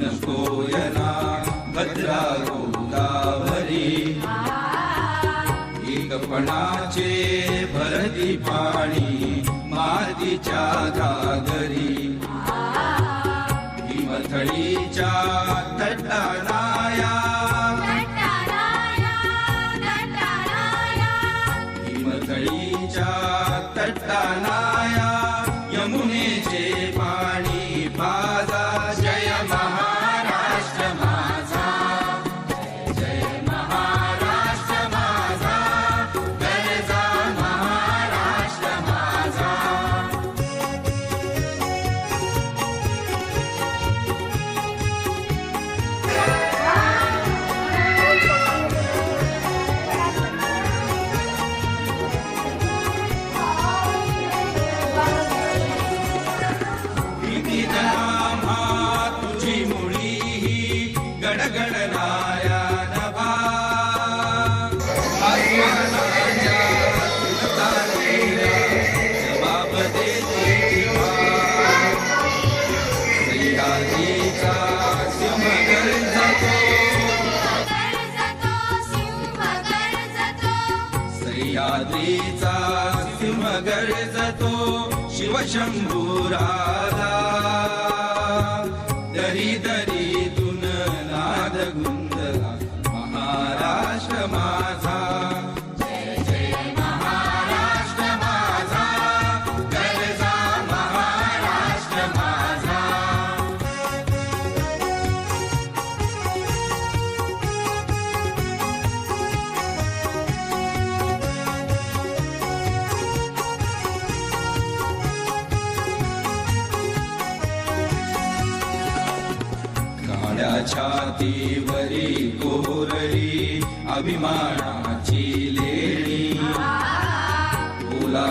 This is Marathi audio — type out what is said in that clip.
कोयना भद्रा गोदावरी एकपणाचे भरती पाणी मातीच्या घागरी हिमथळीच्या तटानाया हिमथळीच्या तटानाया यमुनेचे सह्याद्रीचा सिंह गरजतो शिवशंभुराला दरी दरीतून नाद गुण माझ्या छातीवरी कोरडी अभिमानाची लेणी. तुला